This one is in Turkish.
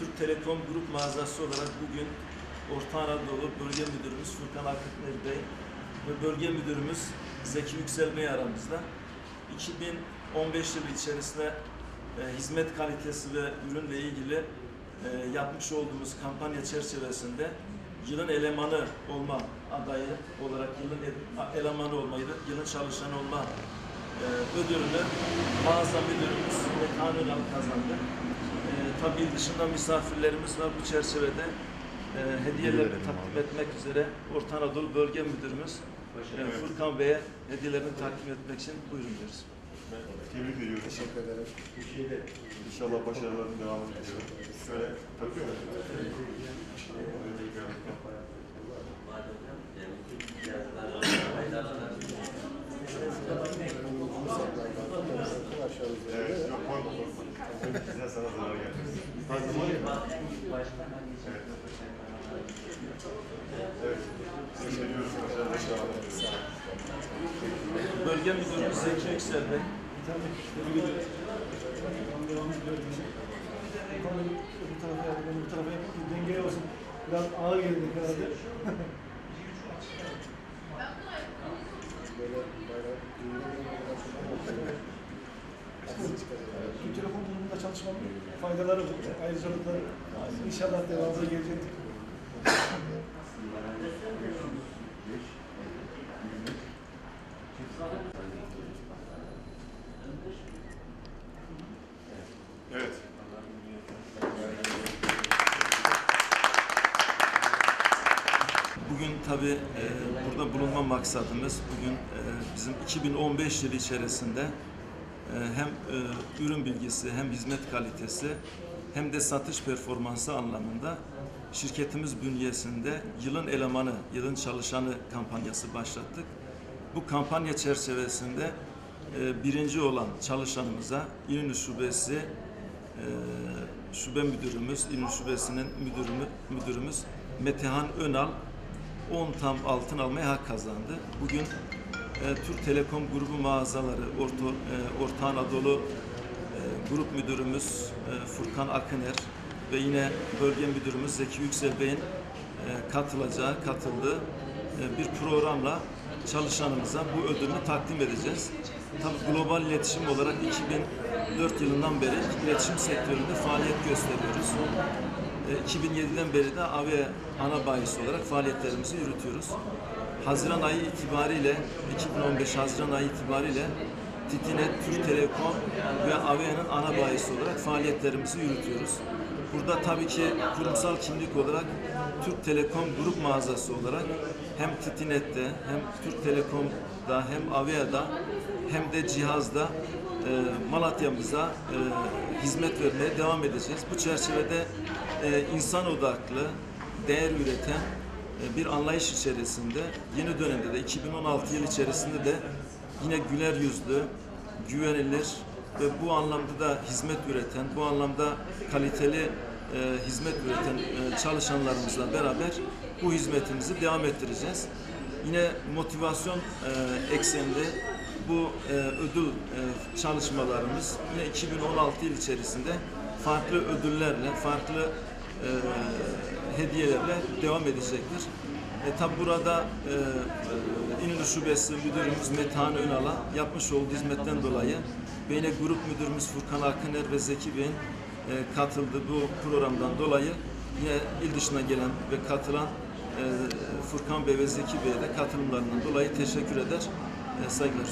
Türk Telekom Grup mağazası olarak bugün Orta Anadolu Bölge Müdürümüz Furkan Akıtner Bey ve Bölge Müdürümüz Zeki Yüksel Bey aramızda 2015 yılı içerisinde e, hizmet kalitesi ve ürünle ilgili e, yapmış olduğumuz kampanya çerçevesinde yılın elemanı olma adayı olarak yılın e- elemanı olmayı, yılın çalışanı olma e, ödülünü mağaza müdürümüz Metehan Önal kazandı. Tabii il dışında misafirlerimiz var bu çerçevede. E, hediyelerini takdim etmek üzere Orta Anadolu Bölge Müdürümüz e, Furkan Bey'e hediyelerini takdim etmek için buyurun diyoruz. Tebrik ediyorum. Teşekkür ederim. İnşallah başarıların devamını diliyorum. Şöyle takıyor musun? Evet, Size sana zarar gelmez. Evet. Teşekkür ediyoruz. Başarılar inşallah. Bölge Müdürümüz Zeki Yüksel Bey. Bu tarafa yapalım, bu tarafa yapalım ki dengeli olsun. Biraz ağır geldik herhalde. Böyle bayrak çalışmanın faydaları. Ayrıcalıkları inşallah devamlı gelecektir. Evet. Bugün tabii e, burada bulunma maksadımız bugün e, bizim 2015 yılı içerisinde hem e, ürün bilgisi hem hizmet kalitesi hem de satış performansı anlamında şirketimiz bünyesinde yılın elemanı, yılın çalışanı kampanyası başlattık. Bu kampanya çerçevesinde e, birinci olan çalışanımıza İnönü Şubesi e, şube müdürümüz, İnönü Şubesi'nin müdürümü, müdürümüz Metehan Önal 10 tam altın almaya hak kazandı. Bugün Türk Telekom grubu mağazaları, Orta, e, Orta Anadolu e, grup müdürümüz e, Furkan Akıner ve yine bölge müdürümüz Zeki Yüksel Bey'in e, katılacağı, katıldığı e, bir programla çalışanımıza bu ödülünü takdim edeceğiz. Tabii global iletişim olarak 2004 yılından beri iletişim sektöründe faaliyet gösteriyoruz. E, 2007'den beri de AVE ana bayisi olarak faaliyetlerimizi yürütüyoruz. Haziran ayı itibariyle, 2015 Haziran ayı itibariyle Titinet, Türk Telekom ve AVE'nin ana bayisi olarak faaliyetlerimizi yürütüyoruz. Burada tabii ki kurumsal kimlik olarak Türk Telekom grup mağazası olarak hem Titinet'te hem Türk Telekom'da hem AVEA'da hem de cihazda e, Malatya'mıza e, hizmet vermeye devam edeceğiz. Bu çerçevede e, insan odaklı, değer üreten bir anlayış içerisinde yeni dönemde de 2016 yıl içerisinde de yine güler yüzlü, güvenilir ve bu anlamda da hizmet üreten, bu anlamda kaliteli e, hizmet üreten e, çalışanlarımızla beraber bu hizmetimizi devam ettireceğiz. Yine motivasyon e, ekseninde bu e, ödül e, çalışmalarımız yine 2016 yıl içerisinde farklı ödüllerle, farklı e, hediyelerle devam edecektir. E, tabi burada e, e, İnönü Şubesi Müdürümüz Metehan Önal'a yapmış olduğu hizmetten dolayı ve grup müdürümüz Furkan Akıner ve Zeki Bey'in e, katıldığı bu programdan dolayı yine il dışına gelen ve katılan e, Furkan Bey ve Zeki Bey'e de katılımlarından dolayı teşekkür eder, e, saygılar.